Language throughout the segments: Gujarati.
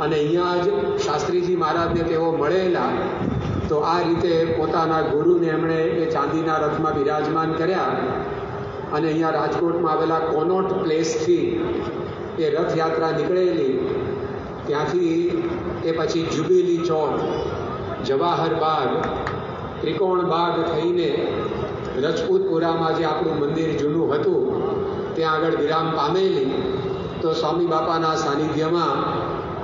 અને અહીંયા જ શાસ્ત્રીજી મહારાજને તેઓ મળેલા, તો આ રીતે પોતાના ગુરુને એમણે એ ચાંદીના રથમાં બિરાજમાન કર્યા. અને અહીંયા રાજકોટમાં આવેલા કોનોટ પ્લેસથી એ રથયાત્રા નીકળેલી. ત્યાંથી એ પછી જુબેલી ચોક, જવાહર બાગ, ત્રિકોણ બાગ થઈને રજપૂતપુરામાં જે આપણું મંદિર જૂનું હતું, ત્યાં આગળ વિરામ પામેલી. તો સ્વામી બાપાના સાનિધ્યમાં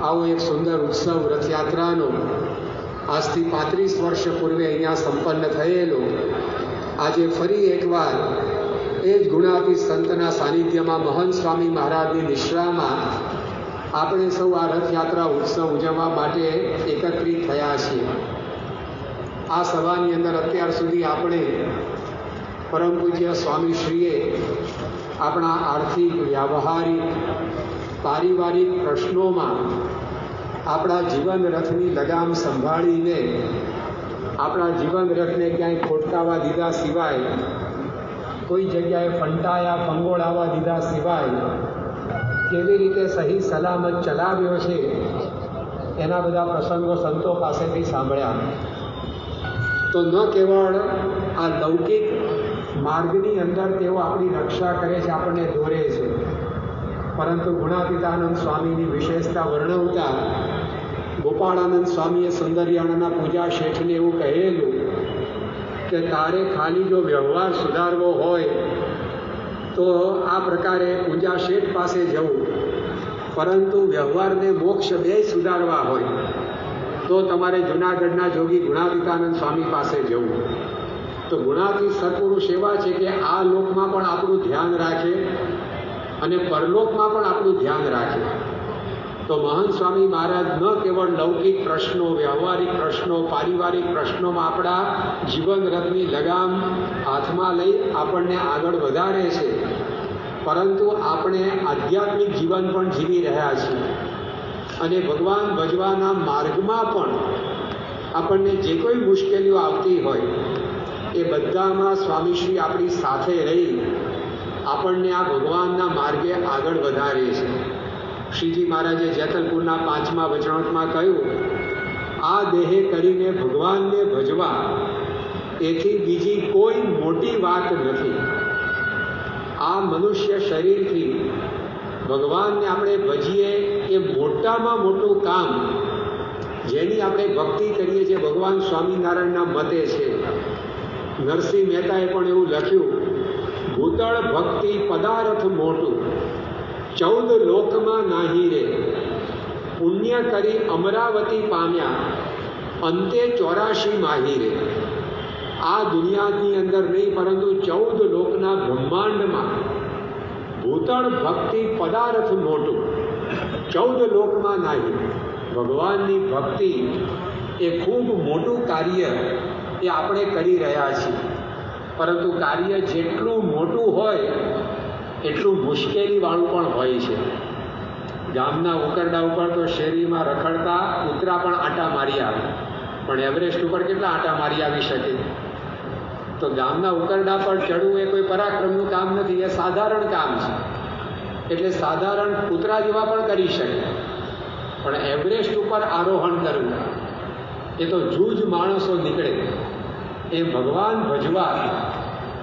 આવો એક સુંદર ઉત્સવ રથયાત્રાનો આજથી પાંત્રીસ વર્ષ પૂર્વે અહીંયા સંપન્ન થયેલો. આજે ફરી એકવાર એ જ ગુણાતી સંતના સાનિધ્યમાં મહંત સ્વામી મહારાજની નિશ્રામાં આપણે સૌ આ રથયાત્રા ઉત્સવ ઉજવવા માટે એકત્રિત થયા છીએ. આ સભાની અંદર અત્યાર સુધી આપણે પરમ પૂજ્ય સ્વામીશ્રીએ આપણા આર્થિક, વ્યાવહારિક, પારિવારિક પ્રશ્નોમાં આપણા જીવન રથની લગામ સંભાળીને આપણા જીવન રથને ક્યાંય ખોટકાવા દીધા સિવાય, કોઈ જગ્યાએ ફંટાયા, ફંગોળાવા દીધા સિવાય, કેવી રીતે સહી સલામત ચલાવ્યો છે, એના બધા પ્રસંગો સંતો પાસેથી સાંભળ્યા. તો ન કેવળ આ લૌકિક માર્ગની અંદર તેઓ આપણી રક્ષા કરે છે, આપણને દોરે છે, પરંતુ ગુણાતીતાનંદ સ્વામીની વિશેષતા વર્ણવતા ગોપાળાનંદ સ્વામીએ સુંદરિયાણાના પૂજા શેઠને એવું કહેલું કે તારે ખાલી જો વ્યવહાર સુધારવો હોય તો આ પ્રકારે પૂજા શેઠ પાસે જવું. પરંતુ વ્યવહારને મોક્ષ બે સુધારવા હોય તો તમારે જુનાગઢના જોગી ગુણાતીતાનંદ સ્વામી પાસે જવું. તો ગુણાતીત સત્પુરુષ એવા છે કે આ લોકમાં પણ આપણું ધ્યાન રાખે અને પરલોકમાં પણ આપણું ધ્યાન રાખે. તો મહાન સ્વામી મહારાજ ન કેવળ લૌકિક પ્રશ્નો, વ્યવહારિક પ્રશ્નો, પારિવારિક પ્રશ્નોમાં આપણા જીવન રથની લગામ હાથમાં લઈ આપણને આગળ વધારે છે. પરંતુ આપણે આધ્યાત્મિક જીવન પણ જીવી રહ્યા છીએ. અને ભગવાન ભજવાના માર્ગમાં પણ આપણને જે કોઈ મુશ્કેલીઓ આવતી હોય, એ બધામાં સ્વામીશ્રી આપણી સાથે રહી આપણને આ ભગવાનના માર્ગે આગળ વધારે છે. શ્રીજી મહારાજે જેતલપુરના પાંચમા વચણમાં કહ્યું, આ દેહે કરીને ભગવાનને ભજવા, એથી બીજી કોઈ મોટી વાત નથી. આ મનુષ્ય શરીરથી ભગવાનને આપણે ભજીએ એ મોટામાં મોટું કામ, જેની આપણે ભક્તિ કરીએ છીએ ભગવાન સ્વામિનારાયણના મતે છે. નરસિંહ મહેતાએ પણ એવું લખ્યું, ભૂતળ ભક્તિ પદાર્થ મોટું ચૌદ લોકમાં નાહી રે. પુણ્ય કરી અમરાવતી પામ્યા. અંતે ચોરાશી માહી રે. આ દુનિયાની અંદર નહીં, પરંતુ ચૌદ લોકના બ્રહ્માંડમાં ભૂતળ ભક્તિ પદાર્થ મોટું. ચૌદ લોકમાં નાહી. ભગવાનની ભક્તિ એ ખૂબ મોટું કાર્ય એ આપણે કરી રહ્યા છીએ. પરંતુ કાર્ય જેટલું મોટું હોય એટલું મુશ્કેલીવાળું પણ હોય છે. ગામના ઉકરડા ઉપર તો શેરીમાં રખડતા કૂતરા પણ આટા મારી આવે. પણ એવરેસ્ટ ઉપર કેટલા આટા મારી આવી શકે? તો ગામના ઉકરડા પર ચડવું એ કોઈ પરાક્રમનું કામ નથી, એ સાધારણ કામ છે. એટલે સાધારણ કૂતરા જેવા પણ કરી શકે. પણ એવરેસ્ટ ઉપર આરોહણ કરવું, એ તો જૂજ માણસો નીકળે. એ ભગવાન ભજવા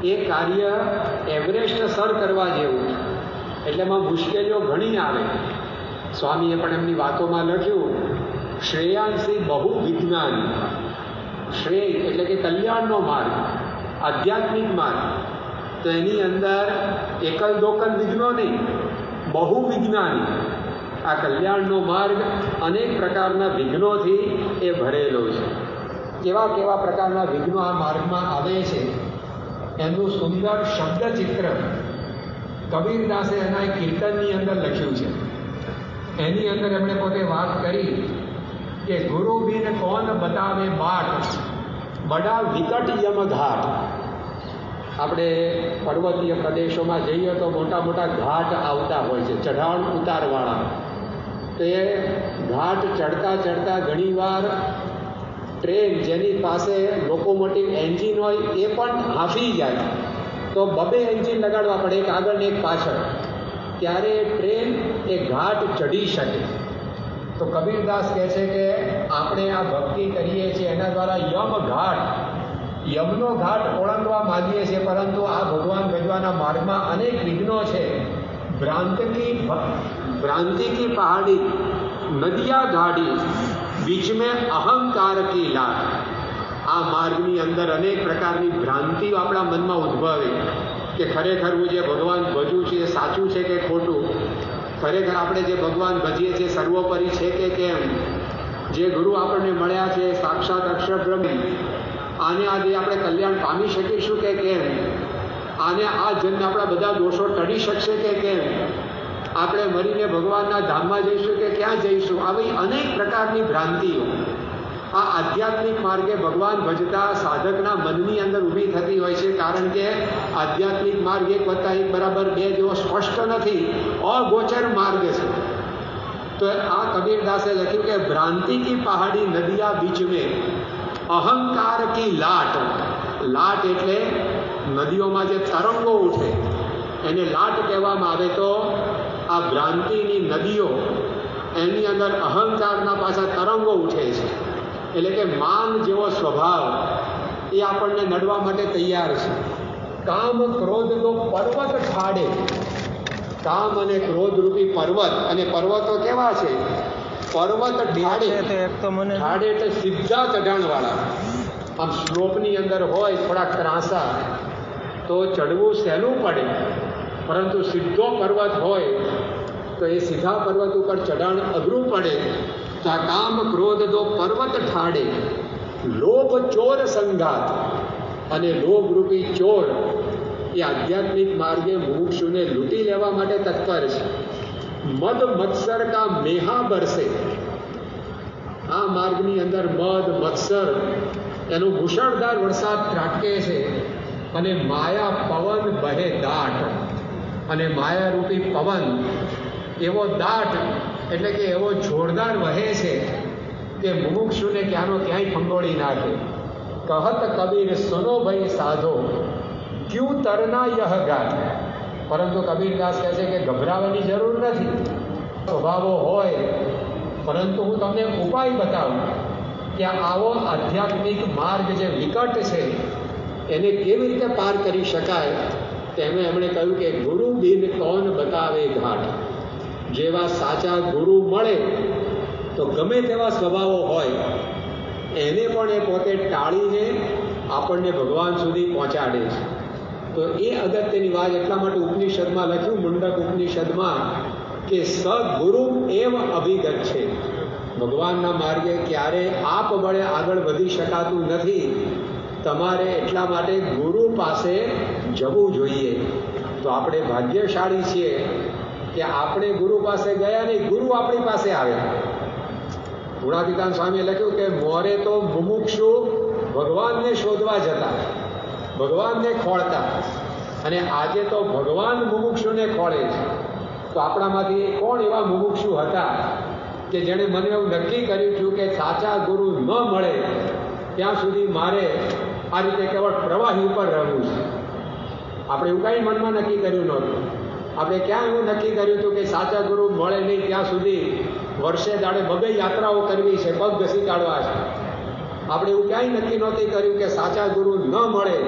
એ કાર્ય એવરેસ્ટ સર કરવા જેવું એટલે એમાં મુશ્કેલીઓ ઘણી આવે. સ્વામીએ પણ એમની વાતોમાં લખ્યું, શ્રેયાંશી બહુ વિજ્ઞાન. શ્રેય એટલે કે કલ્યાણનો માર્ગ, આધ્યાત્મિક માર્ગ. તો એની અંદર એકલ દોકલ વિઘ્નો નહીં, બહુ વિજ્ઞાની. આ કલ્યાણનો માર્ગ અનેક પ્રકારના વિઘ્નોથી એ ભરેલો છે. કેવા કેવા પ્રકારના વિઘ્નો આ માર્ગમાં આવે છે? એનું સુંદર શબ્દ ચિત્ર કબીરદાસે એના કીર્તનની અંદર લખ્યું છે. એની અંદર એમણે પોતે વાત કરી કે ગુરુ બિન કોણ બતાવે બાટ? બડા વિકટ યમઘાટ. આપણે પર્વતીય પ્રદેશોમાં જઈએ તો મોટા મોટા ઘાટ આવતા હોય છે, ચઢાણ ઉતારવાળા. તો ઘાટ ચડતા ચડતા ઘણીવાર ટ્રેન જેની પાસે લોકોમોટિવ એન્જિન હોય એ પણ હાંફી જાય. તો બબે એન્જિન લગાડવા પડે, એક આગળ ને એક પાછળ. ત્યારે ટ્રેન એ ઘાટ ચડી શકે. તો કબીરદાસ કહે છે કે આપણે આ ભક્તિ કરીએ છીએ, એના દ્વારા યમ ઘાટ, યમનો ઘાટ ઓળંગવા માંગીએ છીએ, પરંતુ આ ભગવાન ભજવાના માર્ગમાં અનેક વિઘ્નો છે. ભ્રાંતિ કી ભ- ભ્રાંતિ કી પહાડી, નદિયા ગાડી બીચ મેં અહંકાર કી લાટ આ માર્ગની અંદર અનેક પ્રકારની ભ્રાંતિઓ આપણા મનમાં ઉદ્ભવે કે ખરેખર હું જે ભગવાન ભજું છું એ સાચું છે કે ખોટું ખરેખર આપણે જે ભગવાન ભજીએ છીએ સર્વોપરી છે કે કેમ જે ગુરુ આપણને મળ્યા છે સાક્ષાત અક્ષર બ્રહ્મ આને આજે આપણે કલ્યાણ પામી શકીશું કે કેમ? આને આ જન્મ આપણા બધા દોષો ટળી શકશે કે કેમ? આપણે મરીને ભગવાનના ધામમાં જઈશું કે ક્યાં જઈશું? આવી અનેક પ્રકારની ભ્રાંતિઓ. આ આધ્યાત્મિક માર્ગે ભગવાન ભજતા સાધકના મનની અંદર ઊભી થતી હોય છે કારણ કે આધ્યાત્મિક માર્ગ એક વત્તા એક બરાબર બે જેવો સ્પષ્ટ નથી, અગોચર માર્ગ છે. તો આ કબીરદાસે લખ્યું કે ભ્રાંતિ કી પહાડી નદિયા બીચ મેં, અહંકાર કી લાટ. લાટ એટલે નદીઓમાં જે તરંગો ઉઠે, એને લાટ કહેવામાં આવે તો આ ભ્રાંતિની નદીઓ એની અંદર અહંકારના પાછા તરંગો ઉઠે છે. એટલે કે માન જેવો સ્વભાવ એ આપણને નડવા માટે તૈયાર છે. કામ ક્રોધનો પર્વત ઠાડે કામ અને ક્રોધ રૂપી પર્વત અને પર્વતો કેવા છે? પર્વત મને ઠાડે એટલે સીધા ચઢાણવાળા આમ શ્લોકની અંદર હોય થોડાક ત્રાસા તો ચડવું સહેલું પડે. પરંતુ સીધો પર્વત હોય, તો એ સીધા પર્વત ઉપર ચઢાણ અઘરું પડે. તો કામ ક્રોધ દો પર્વત ઠાડે. લોભ ચોર સંઘાત અને લોભ રૂપી ચોર એ આધ્યાત્મિક માર્ગે મુમુક્ષુને લૂંટી લેવા માટે તત્પર છે. મદ મત્સર કા મેહા બરસે. આ માર્ગની અંદર મદ મત્સર એનું ભૂષણદાર વરસાદ ત્રાટકે છે અને માયા પવન બહે દાટ અને માયારૂપી પવન, એવો દાટ, એટલે કે એવો જોરદાર વહે છે કે મુમુક્ષુને ક્યાંનો ક્યાંય ફંગોળી નાખે. કહત કબીર, સુનો ભાઈ સાધો, ક્યું તરના યહ ગાટ પરંતુ કબીરદાસ કહે છે કે ગભરાવાની જરૂર નથી. સ્વભાવો હોય, પરંતુ હું તમને ઉપાય બતાવું કે આવો આધ્યાત્મિક માર્ગ જે વિકટ છે, એને કેવી રીતે પાર કરી શકાય તેમણે એમણે કહ્યું કે ગુરુ બિન કોણ બતાવે ઘાટ જેવા સાચા ગુરુ મળે, તો ગમે તેવા સ્વભાવો હોય, એને પણ એ પોતે ટાળીને આપણને ભગવાન સુધી પહોંચાડે છે. તો એ અગત્યની વાત એટલા માટે ઉપનિષદમાં લખ્યું, મુંડક ઉપનિષદમાં, કે સદગુરુ એવ અભિગત છે. ભગવાનના માર્ગે ક્યારે આપ બળે આગળ વધી શકાતું નથી. તમારે એટલા માટે ગુરુ પાસે જવું જોઈએ. તો આપણે ભાગ્યશાળી છીએ કે આપણે ગુરુ પાસે ગયા નહીં, ગુરુ આપણી પાસે આવ્યા. ગુણાતીતાન સ્વામીએ લખ્યું કે મોરે તો મુમુક્ષુ ભગવાનને શોધવા જતા, ભગવાનને ખોળતા, અને આજે તો ભગવાન મુમુક્ષુને ખોળે છે. તો આપણામાંથી કોણ એવા મુમુક્ષુ હતા કે જેણે મને એવું નક્કી કર્યું છું કે સાચા ગુરુ ન મળે, ત્યાં સુધી મારે આ રીતે કેવળ પ્રવાહી ઉપર રહેવું છે. આપણે એવું કાંઈ મનમાં નક્કી કર્યું નહોતું. આપણે ક્યાં એવું નક્કી કર્યું હતું કે સાચા ગુરુ મળે નહીં ત્યાં સુધી વર્ષે દાડે બબે યાત્રાઓ કરવી છે, પગ ઘસી કાઢવા છે. આપણે એવું ક્યાંય નક્કી નહોતી કર્યું કે સાચા ગુરુ ન મળે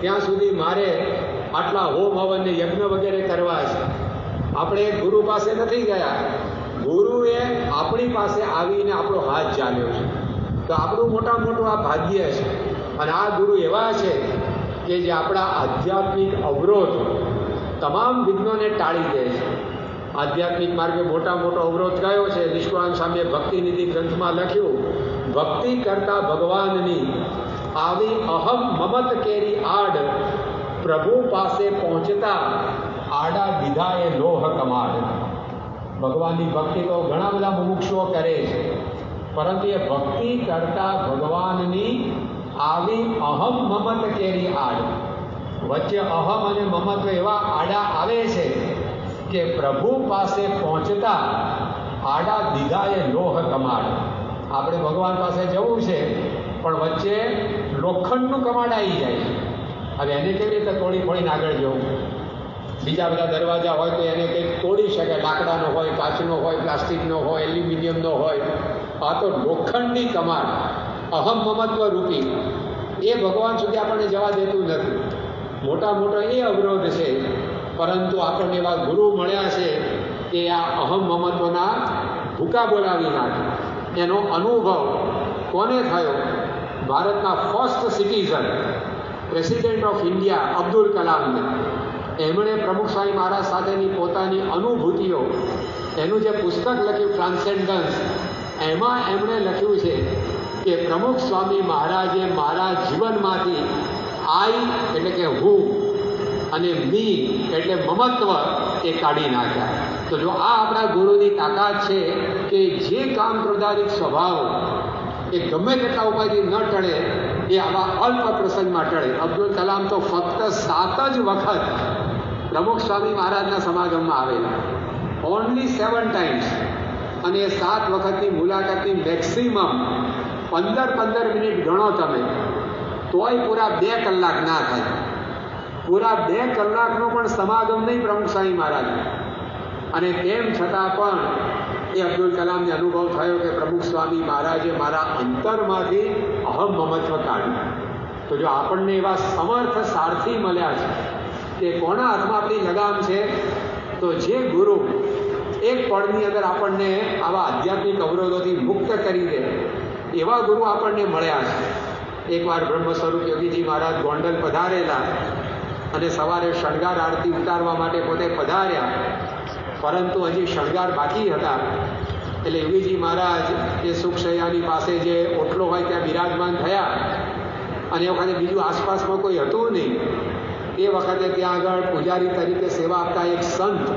ત્યાં સુધી મારે આટલા હોમ હવન ને યજ્ઞ વગેરે કરવા છે. આપણે ગુરુ પાસે નથી ગયા. ગુરુએ આપણી પાસે આવીને આપણો હાથ ચાલ્યો છે. તો આપણું મોટા મોટું આ ભાગ્ય છે. અને આ ગુરુ એવા છે કે જે આપણા આધ્યાત્મિક અવરોધ તમામ વિઘ્નોને ટાળી દે છે. આધ્યાત્મિક માર્ગે મોટા મોટો અવરોધ કયો છે? નિષ્કુળાન સ્વામીએ ભક્તિનિધિ ગ્રંથમાં લખ્યું, ભક્તિ કરતા ભગવાનની આવી અહમ મમત કેરી આડ પ્રભુ પાસે પહોંચતા આડા દીધા એ લોહ કમાડ. ભગવાનની ભક્તિ તો ઘણા બધા મુમુક્ષુઓ કરે છે, પરંતુ એ ભક્તિ કરતા ભગવાનની આવી અહમ મમત કેરી આડ. વચ્ચે અહમ અને મમત્વ એવા આડા આવે છે કે પ્રભુ પાસે પહોંચતા આડા દીધાએ લોહ કમાડ. આપણે ભગવાન પાસે જવું છે, પણ વચ્ચે લોખંડનું કમાડ આવી જાય હવે એને કેવી રીતે તોડી ફોડીને આગળ જવું? બીજા બધા દરવાજા હોય તો એને કંઈક તોડી શકે. લાકડાનો હોય, કાચનો હોય, પ્લાસ્ટિકનો હોય, એલ્યુમિનિયમનો હોય. આ તો લોખંડની કમાન અહમ મમત્વ રૂપી. એ ભગવાન સુધી આપણને જવા દેતું નથી. મોટા મોટો એ અવરોધ છે, પરંતુ આપણને એવા ગુરુ મળ્યા છે કે આ અહમ મમત્વના ભૂકા બોલાવી નાખે. એનો અનુભવ કોને થયો? ભારતના first citizen president of India Abdul કલામને. એમણે પ્રમુખ સ્વામી મહારાજ સાથેની પોતાની અનુભૂતિઓ, એનું જે પુસ્તક લખ્યું ટ્રાન્સેન્ડન્સ એમાં એમણે લખ્યું છે કે પ્રમુખ સ્વામી મહારાજે મારા જીવનમાંથી આઈ એટલે કે હું અને મી એટલે મમત્વ એ કાઢી નાખ્યા. તો જો આ આપણા ગુરુની તાકાત છે કે જે કામ ક્રોધારિક સ્વભાવ એ ગમે તેટલા ઉપાયથી ન ટળે, એ આવા અલ્પ પ્રસંગમાં ટળે. અબ્દુલ કલામ તો ફક્ત સાત જ વખત પ્રમુખ સ્વામી મહારાજના સમાગમમાં આવેલા. ઓનલી સેવન ટાઈમ્સ અને સાત વખતની મુલાકાતની મેક્સિમમ પંદર પંદર મિનિટ ગણો તમે. તોય પૂરા બે કલાક ના થાય. પૂરા બે કલાકનો પણ સમાગમ નહીં પ્રમુખ સ્વામી મહારાજ. અને તેમ છતાં પણ એ અબ્દુલ કલામને અનુભવ થયો કે પ્રમુખ સ્વામી મહારાજે મારા અંતરમાંથી અહમ મમત્વ કાઢ્યું. તો જો આપણને એવા સમર્થ સારથી મળ્યા છે કે કોના હાથમાં આપણી લગામ છે, તો જે ગુરુ એક પળની અંદર આપણને આવા આધ્યાત્મિક અવરોધોથી મુક્ત કરી દે. એવા ગુરુ આપણને મળ્યા છે. એકવાર બ્રહ્મ સ્વરૂપ યોગીજી મહારાજ ગોંડલ પધારેલા અને સવારે શણગાર આરતી ઉતારવા માટે પોતે પધાર્યા. પરંતુ હજી શણગાર બાકી હતા. એટલે યોગીજી મહારાજ એ સુખશૈયાની પાસે જે ઓટલો હોય ત્યાં બિરાજમાન થયા. અને એ વખતે બીજું આસપાસમાં કોઈ હતું નહીં. એ વખતે ત્યાં આગળ પૂજારી તરીકે સેવા આપતા એક સંત.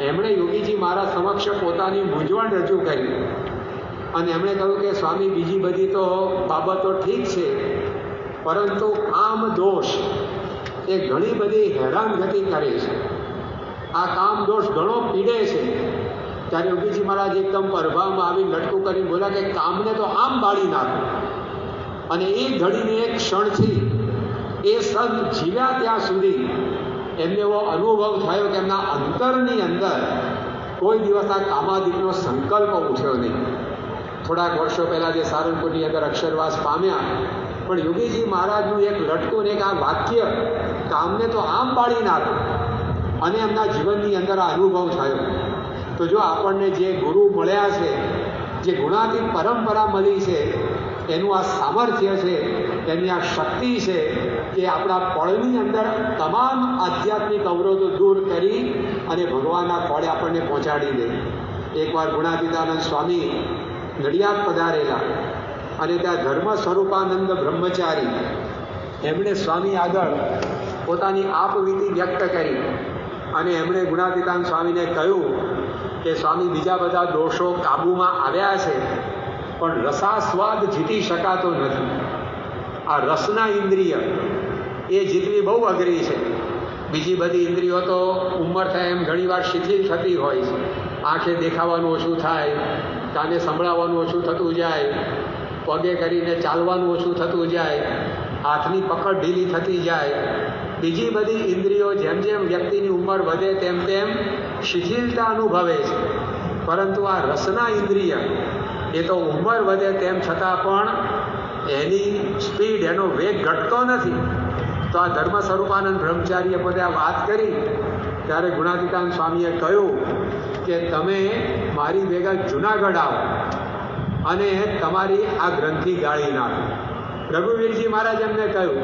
એમણે યોગીજી મહારાજ સમક્ષ પોતાની મૂંઝવણ રજૂ કરી. અને એમણે કહ્યું કે, સ્વામી, બીજી બધી તો બાબતો ઠીક છે, પરંતુ કામ દોષ. એ ઘણી બધી હેરાનગતિ કરે છે. આ કામ દોષ ઘણો પીડે છે. ત્યારે યોગીજી મહારાજ એકદમ પ્રભાવમાં આવી લટકું કરીને બોલ્યા કે, કામને તો આમ બાળી નાખો. અને એ ઘડીને એક ક્ષણથી, એ સંત જીવ્યા ત્યાં સુધી એમને એવો અનુભવ થયો કે એમના અંતરની અંદર કોઈ દિવસ આ કામાદિકનો સંકલ્પ ઉઠ્યો નહીં. થોડાક વર્ષો પહેલાં જે સારંગપુરની અંદર અક્ષરવાસ પામ્યા, પણ યોગીજી મહારાજનું એક લટકું ને એક આ વાક્ય કામને તો આમ પાડી નાખ્યું અને એમના જીવનની અંદર આ અનુભવ થયો. તો જો આપણને જે ગુરુ મળ્યા છે, જે ગુણાતીત પરંપરા મળી છે, એનું આ સામર્થ્ય છે, એની આ શક્તિ છે કે આપણા પળની અંદર તમામ આધ્યાત્મિક અવરોધો દૂર કરી અને ભગવાનના પળે આપણને પહોંચાડી દે. એકવાર ગુણાતીતાનંદ સ્વામી નડિયાદ પધારેલા અને ત્યાં ધર્મ સ્વરૂપાનંદ બ્રહ્મચારી એમણે સ્વામી આગળ પોતાની આપવીતી વ્યક્ત કરી અને એમણે ગુણાતીતાન સ્વામીને કહ્યું કે સ્વામી બીજા બધા દોષો કાબૂમાં આવ્યા છે, પણ રસાસ્વાદ જીતી શકાતો નથી. આ રસના ઇન્દ્રિય એ જીતવી બહુ અઘરી છે. બીજી બધી ઇન્દ્રિયો તો ઉંમર થાય એમ ઘણીવાર શિથિલ થતી હોય છે. આંખે દેખાવાનું ઓછું થાય કાને સંભળાવવાનું ઓછું થતું જાય, પગે કરીને ચાલવાનું ઓછું થતું જાય, હાથની પકડ ઢીલી થતી જાય. બીજી બધી ઇન્દ્રિયો જેમ જેમ વ્યક્તિની ઉંમર વધે તેમ તેમ શિથિલતા અનુભવે છે. પરંતુ આ રસના ઇન્દ્રિય, એ તો ઉંમર વધે તેમ છતાં પણ એની સ્પીડ, એનો વેગ ઘટતો નથી. તો આ ધર્મ સ્વરૂપાનંદ બ્રહ્મચારીએ પોતે આ વાત કરી. ત્યારે ગુણાધિકાન સ્વામીએ કહ્યું કે તમે મારી ભેગા જુનાગઢ આવો અને તમારી આ ગ્રંથિ ગાળી નાખો. રઘુવીરજી મહારાજ એમને કહ્યું,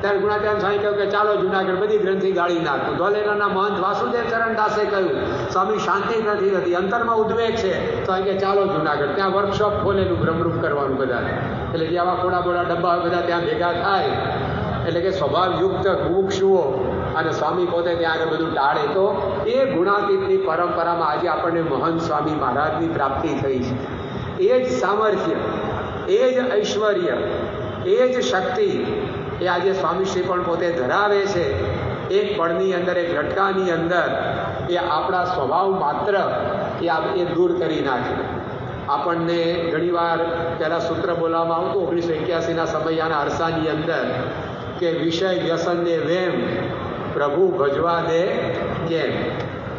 ત્યારે ગુણાચાર સ્વામી કહ્યું કે ચાલો જુનાગઢ બધી ગ્રંથિ ગાળી નાખું. ધોલેરાના મહંત વાસુદેવ ચરણ દાસે કહ્યું, સ્વામી શાંતિ નથી થતી, અંતરમાં ઉદ્વેગ છે. તો કે ચાલો જુનાગઢ, ત્યાં વર્કશોપ ખોલેલું, ભ્રમરૂપ કરવાનું બધા એટલે જે આવા ખોડા બોડા ડબ્બા બધા ત્યાં ભેગા થાય. એટલે કે સ્વભાવયુક્ત મુમુક્ષુઓ અને સ્વામી પોતે ત્યાં આગળ બધું ટાળે તો એ ગુણાતીતની પરંપરામાં આજે આપણને મહંત સ્વામી મહારાજની પ્રાપ્તિ થઈ છે. એ જ સામર્થ્ય, એ જ ઐશ્વર્ય, એ જ શક્તિ એ આજે સ્વામીશ્રી પણ પોતે ધરાવે છે. એક પળની અંદર, એક ઝટકાની અંદર એ આપણા સ્વભાવ માત્ર એ એ દૂર કરી નાખે. આપણને ઘણીવાર પહેલાં સૂત્ર બોલવામાં આવતું ઓગણીસો એક્યાસીના સમયના અરસાની અંદર કે વિષય વ્યસનને વેમ પ્રભુ ભજવા દે કેમ?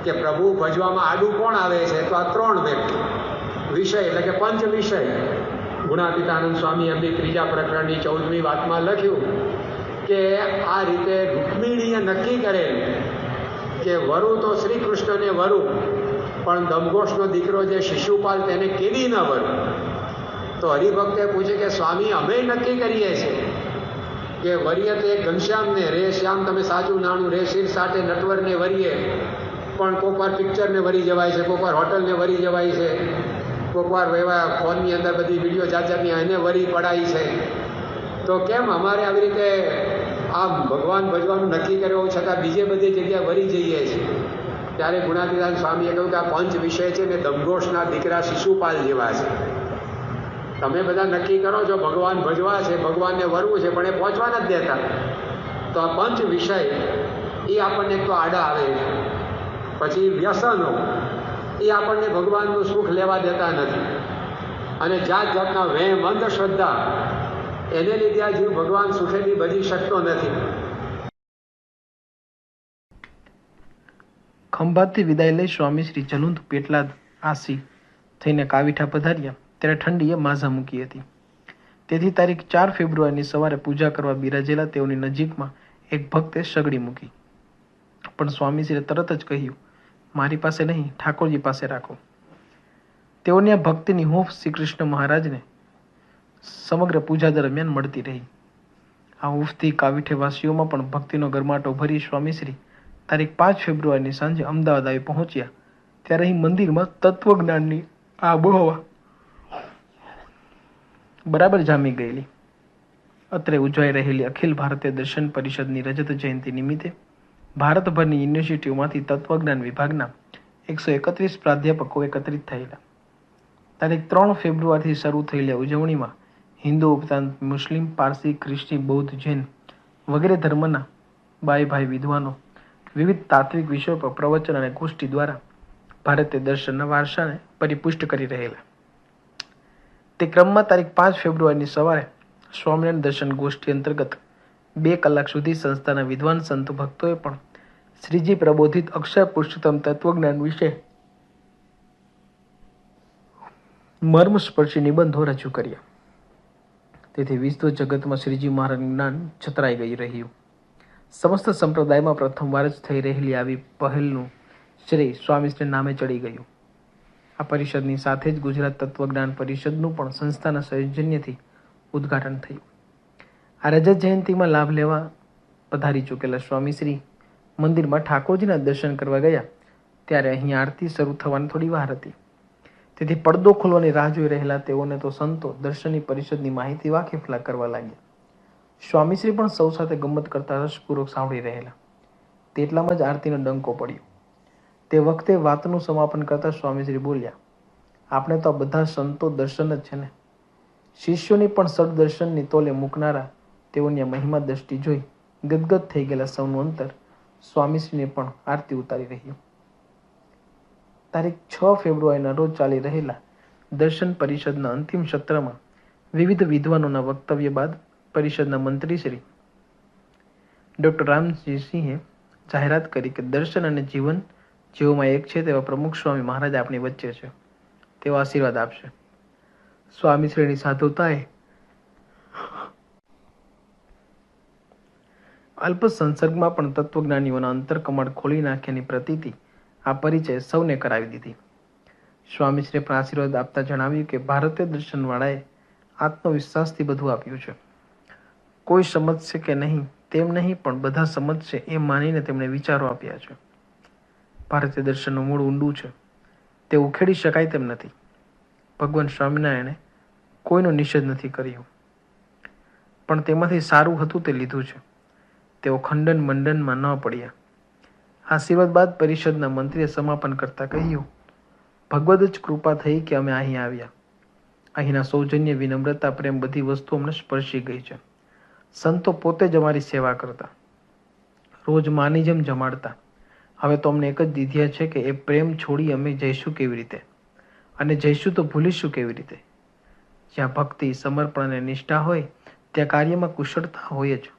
કે પ્રભુ ભજવામાં આડું કોણ આવે છે? તો આ ત્રણ વ્યક્તિ. વિષય, એટલે કે પંચ વિષય. ગુણાતીતાનંદ સ્વામી એમની ત્રીજા પ્રકરણની ચૌદમી વાતમાં લખ્યું કે આ રીતે રૂક્મિણીએ નક્કી કરેલ કે વરુ તો શ્રી કૃષ્ણને વરુ, પણ દમઘોષનો દીકરો જે શિશુપાલ તેને કેવી ન વરુ. તો હરિભક્તે પૂછે કે સ્વામી, અમે નક્કી કરીએ છીએ. કે વરીએ તો એક ઘનશ્યામને, રે શ્યામ, તમે સાચું નાણું, રે શીર સાથે નટવરને વરીએ. પણ કોક વાર પિક્ચરને વરી જવાય છે કોક વાર હોટલને વરી જવાય છે કોક વાર એવા ફોનની અંદર બધી વીડિયો જાત જાતની એને વરી પડાય છે. તો કેમ અમારે આવી રીતે આ ભગવાન ભજવાનું નક્કી કર્યો, છતાં બીજે બધી જગ્યાએ વરી જઈએ છીએ? ત્યારે ગુણાતીદાન સ્વામીએ કહ્યું કે આ પંચ વિષય છે ને દમઘોષના દીકરા શિશુપાલ જેવા છે. તમે બધા નક્કી કરો છો ભગવાન ભજવા છે, ભગવાનને વરવું છે, પણ એ પહોંચવા નથી દેતા. તો આ પંચ વિષય, એ આપણને તો આડા આવે, પછી વ્યસનો, એ આપણને ભગવાનનું સુખ લેવા દેતા નથી. અને જાત જાતના વહેમ અંધશ્રદ્ધા એને લીધે આ જીવ ભગવાન સુખેથી બચી શકતો નથી. ખંભાતથી વિદાય લઈ સ્વામી શ્રી જલુંદ પેટલાદ આસી થઈને કાવીઠા પધાર્યા. ત્યારે ઠંડીએ માઝા મૂકી હતી. તેથી તારીખ ચાર ફેબ્રુઆરીની સવારે પૂજા કરવા બિરાજેલા તેઓની નજીકમાં એક ભક્તે સગડી મૂકી. પણ સ્વામીશ્રીએ તરત જ કહ્યું, મારી પાસે નહીં, ઠાકોરજી પાસે રાખો. તેઓની આ ભક્તિની હૂંફ શ્રી કૃષ્ણ મહારાજને સમગ્ર પૂજા દરમિયાન મળતી રહી. આ હૂંફથી કાવીઠે વાસીઓમાં પણ ભક્તિનો ગરમાટો ભરી સ્વામીશ્રી તારીખ પાંચ ફેબ્રુઆરીની સાંજે અમદાવાદ આવી પહોંચ્યા. ત્યારે અહીં મંદિરમાં તત્વજ્ઞાનની આબોહવા બરાબર જામી ગયેલી. અત્રે ઉજવાઈ રહેલી અખિલ ભારતીય દર્શન પરિષદની રજત જયંતિ નિમિત્તે ભારતભરની યુનિવર્સિટીઓમાંથી તત્વજ્ઞાન વિભાગના એકસો એકત્રીસ પ્રાધ્યાપકો એકત્રિત થયેલા. તારીખ ત્રણ ફેબ્રુઆરીથી શરૂ થયેલી ઉજવણીમાં હિન્દુ ઉપરાંત મુસ્લિમ, પારસી, ખ્રિસ્તી, બૌદ્ધ, જૈન વગેરે ધર્મના બાઈ ભાઈ વિદ્વાનો વિવિધ તાત્વિક વિષયો પર પ્રવચન અને ગોષ્ઠી દ્વારા ભારતીય દર્શનના વારસાને પરિપુષ્ટ કરી રહેલા. તે ક્રમમાં તારીખ પાંચ ફેબ્રુઆરીની સવારે સ્વામિનારાયણ દર્શન ગોષ્ઠી અંતર્ગત બે કલાક સુધી સંસ્થાના વિદ્વાન સંતો ભક્તોએ પણ શ્રીજી પ્રબોધિત અક્ષર પુરુષોત્તમ તત્વજ્ઞાન વિશે મર્મસ્પર્શી નિબંધો રજૂ કર્યા. તેથી વિશ્વ જગતમાં શ્રીજી મહારાજનું જ્ઞાન છતરાઈ ગઈ રહ્યું. સમસ્ત સંપ્રદાયમાં પ્રથમવાર જ થઈ રહેલી આવી પહેલનું શ્રી સ્વામીશ્રી નામે ચડી ગયું. આ પરિષદની સાથે જ ગુજરાત તત્વજ્ઞાન પરિષદનું પણ સંસ્થાના સૌજન્યથી ઉદ્ઘાટન થયું. આ રજત જયંતિમાં લાભ લેવા પધારી ચૂકેલા સ્વામીશ્રી મંદિરમાં ઠાકોરજીના દર્શન કરવા ગયા, ત્યારે અહીં આરતી શરૂ થવાની થોડી વાર હતી. તેથી પડદો ખોલવાની રાહ જોઈ રહેલા તેઓને તો સંતો દર્શનની પરિષદની માહિતી વાકેફલા કરવા લાગ્યા. સ્વામીશ્રી પણ સૌ સાથે ગમત કરતા રસપૂર્વક સાંભળી રહેલા. તેટલામાં જ આરતીનો ડંકો પડ્યો. તે વખતે વાતનું સમાપન કરતા સ્વામીશ્રી બોલ્યા આપણે તો બધા સંતો દર્શન જ છે ને? શિષ્યોની પણ સદદર્શનની તોલે મૂકનારા તેઓની મહિમા દ્રષ્ટિ જોઈ ગદગદ થઈ ગયેલા સૌનું અંતર સ્વામીશ્રીને પણ આરતી ઉતારી રહ્યું. તારીખ છ ફેબ્રુઆરીના રોજ ચાલી રહેલા દર્શન પરિષદના અંતિમ સત્રમાં વિવિધ વિદ્વાનોના વક્તવ્ય બાદ પરિષદના મંત્રી શ્રી ડૉક્ટર રામજી સિંહે જાહેરાત કરી કે દર્શન અને જીવન જેઓમાં એક છે તેવા પ્રમુખ સ્વામી મહારાજ આપણી વચ્ચે છે. તેઓ આશીર્વાદ આપશે. સ્વામીશ્રીની સાધુતાએ અલ્પ સંસર્ગમાં પણ તત્વજ્ઞાનીઓના અંતરકમળ ખોલી નાખ્યાની પ્રતીતિ આ પરિચય સૌને કરાવી દીધી. સ્વામીશ્રીએ પણ આશીર્વાદ આપતા જણાવ્યું કે ભારતીય દર્શનવાળાએ આત્મવિશ્વાસથી બધું આપ્યું છે. કોઈ સમજશે કે નહીં તેમ નહીં પણ બધા સમજશે એમ માનીને તેમણે વિચારો આપ્યા છે. ભારતીય દર્શનનું મૂળ ઊંડું છે. તે ઉખેડી શકાય તેમ નથી. ભગવાન સ્વામિનારાયણે કોઈનો નિષેધ નથી કર્યો. પણ તેમાંથી સારું હતું તે લીધું છે. તેઓ ખંડન મંડનમાં ન પડ્યા. આશીર્વાદ બાદ પરિષદના મંત્રીએ સમાપન કરતા કહ્યું, ભગવદ જ કૃપા થઈ કે અમે અહીં આવ્યા. અહીંના સૌજન્ય, વિનમ્રતા, પ્રેમ બધી વસ્તુ અમને સ્પર્શી ગઈ છે. સંતો પોતે જ અમારી સેવા કરતા. રોજ માની જેમ જમાડતા. હવે તો અમને એક જ દીધ્યા છે કે એ પ્રેમ છોડી અમે જઈશું કેવી રીતે? અને જઈશું તો ભૂલીશું કેવી રીતે? જ્યાં ભક્તિ, સમર્પણ અને નિષ્ઠા હોય, ત્યાં કાર્યમાં કુશળતા હોય જ.